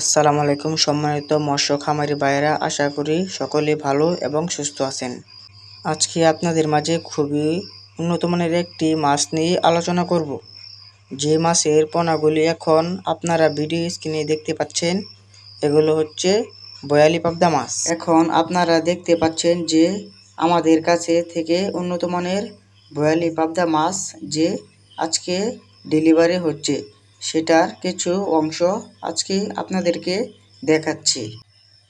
আসসালামু আলাইকুম, সম্মানিত মৎস্য খামারি ভাইয়েরা, আশা করি সকলে ভালো এবং সুস্থ আছেন। আজকে আপনাদের মাঝে খুবই উন্নত মানের একটি মাছ নিয়ে আলোচনা করব। যে মাছের পোনাগুলি এখন আপনারা ভিডিও স্ক্রিনে দেখতে পাচ্ছেন, এগুলো হচ্ছে বয়ালি পাবদা মাছ। এখন আপনারা দেখতে পাচ্ছেন যে আমাদের কাছে থেকে উন্নত মানের বয়ালি পাবদা মাছ যে আজকে ডেলিভারি হচ্ছে। সেটার কিছু অংশ আজকে আপনাদেরকে দেখাচ্ছি।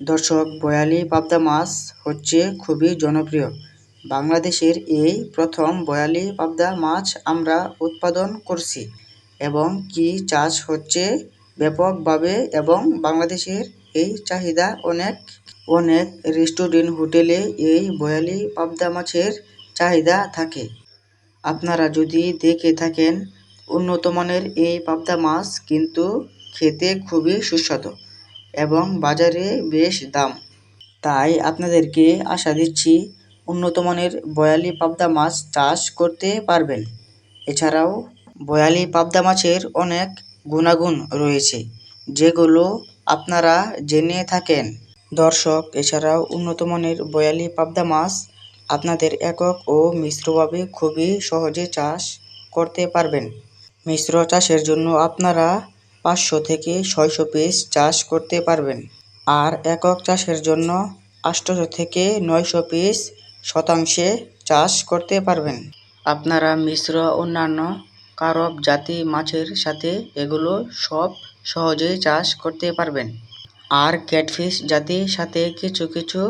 দর্শক, বয়ালি পাবদা মাছ হচ্ছে খুবই জনপ্রিয়। বাংলাদেশের এই প্রথম বয়ালি পাবদা মাছ আমরা উৎপাদন করছি এবং কি চাষ হচ্ছে ব্যাপকভাবে এবং বাংলাদেশের এই চাহিদা অনেক। অনেক রেস্টুরেন্ট, হোটেলে এই বয়ালি পাবদা মাছের চাহিদা থাকে। আপনারা যদি দেখে থাকেন উন্নত মানের এই পাবদা মাছ কিন্তু খেতে খুবই সুস্বাদু এবং বাজারে বেশ দাম। তাই আপনাদেরকে আশা দিচ্ছি উন্নত মানের বয়ালি পাবদা মাছ চাষ করতে পারবেন। এছাড়াও বয়ালি পাবদা মাছের অনেক গুণাগুণ রয়েছে, যেগুলো আপনারা জেনে থাকেন। দর্শক, এছাড়াও উন্নত মানের বয়ালি পাবদা মাছ আপনাদের একক ও মিশ্রভাবে খুবই সহজে চাষ করতে পারবেন। মিশ্র চাষের জন্য আপনারা পাঁচশো থেকে ছয়শো পিস চাষ করতে পারবেন। আর একক চাষের জন্য আটশোশো থেকে নয়শো পিস শতাংশে চাষ করতে পারবেন। আপনারা মিশ্র অন্যান্য কারব জাতি মাছের সাথে এগুলো সব সহজেই চাষ করতে পারবেন। আর ক্যাটফিশ জাতির সাথে কিছু কিছু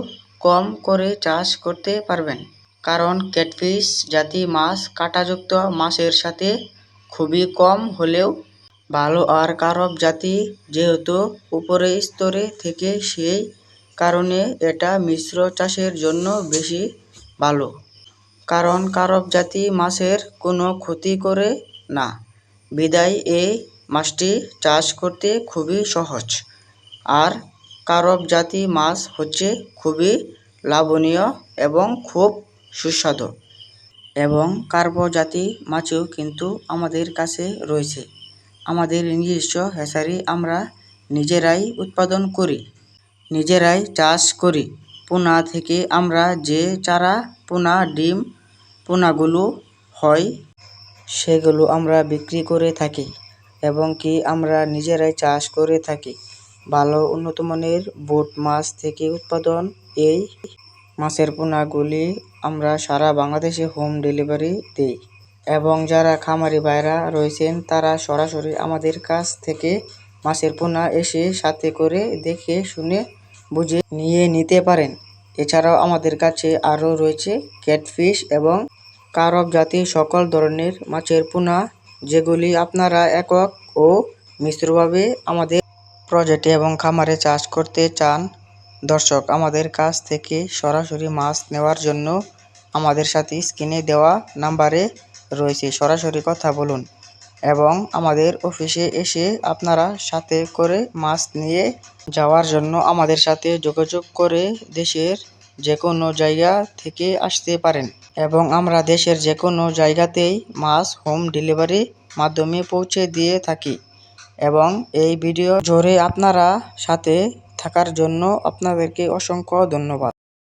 কম করে চাষ করতে পারবেন। কারণ ক্যাটফিশ জাতি মাছ কাঁটাযুক্ত মাছের সাথে খুবই কম হলেও ভালো। আর কারব জাতি যেহেতু উপরের স্তরে থেকে, সেই কারণে এটা মিশ্র চাষের জন্য বেশি ভালো। কারণ কারব জাতি মাছের কোনো ক্ষতি করে না। বিদায়, এই মাছটি চাষ করতে খুবই সহজ। আর কারব জাতি মাছ হচ্ছে খুবই লাভনীয় এবং খুব সুস্বাদু। এবং কার্ব জাতি মাছও কিন্তু আমাদের কাছে রয়েছে। আমাদের নিজস্ব হ্যাচারি আমরা নিজেরাই উৎপাদন করি, নিজেরাই চাষ করি। পোনা থেকে আমরা যে চারা, পোনা, ডিম, পোনাগুলো হয়, সেগুলো আমরা বিক্রি করে থাকি এবং কি আমরা নিজেরাই চাষ করে থাকি। ভালো উন্নত মানের বোট মাছ থেকে উৎপাদন এই মাছের পোনাগুলি আমরা সারা বাংলাদেশে হোম ডেলিভারি দিই। এবং যারা খামারি ভাইরা রয়েছেন, তারা সরাসরি আমাদের কাছ থেকে মাছের পোনা এসে সাথে করে দেখে, শুনে, বুঝে নিয়ে নিতে পারেন। এছাড়াও আমাদের কাছে আরও রয়েছে ক্যাটফিশ এবং কারব জাতির সকল ধরনের মাছের পোনা, যেগুলি আপনারা একক ও মিশ্রভাবে আমাদের প্রজেক্টে এবং খামারে চাষ করতে চান। দর্শক, আমাদের কাছ থেকে সরাসরি মাছ নেওয়ার জন্য আমাদের সাথে স্ক্রিনে দেওয়া নাম্বারে রয়েছে। সরাসরি কথা বলুন। এবং আমাদের অফিসে এসে আপনারা সাথে করে মাছ নিয়ে যাওয়ার জন্য আমাদের সাথে যোগাযোগ করে দেশের যে কোনো জায়গা থেকে আসতে পারেন। এবং আমরা দেশের যে কোনো জায়গাতেই মাছ হোম ডেলিভারি মাধ্যমে পৌঁছে দিয়ে থাকি। এবং এই ভিডিও জোরে আপনারা সাথে থাকার জন্য আপনাদেরকে অসংখ্য ধন্যবাদ।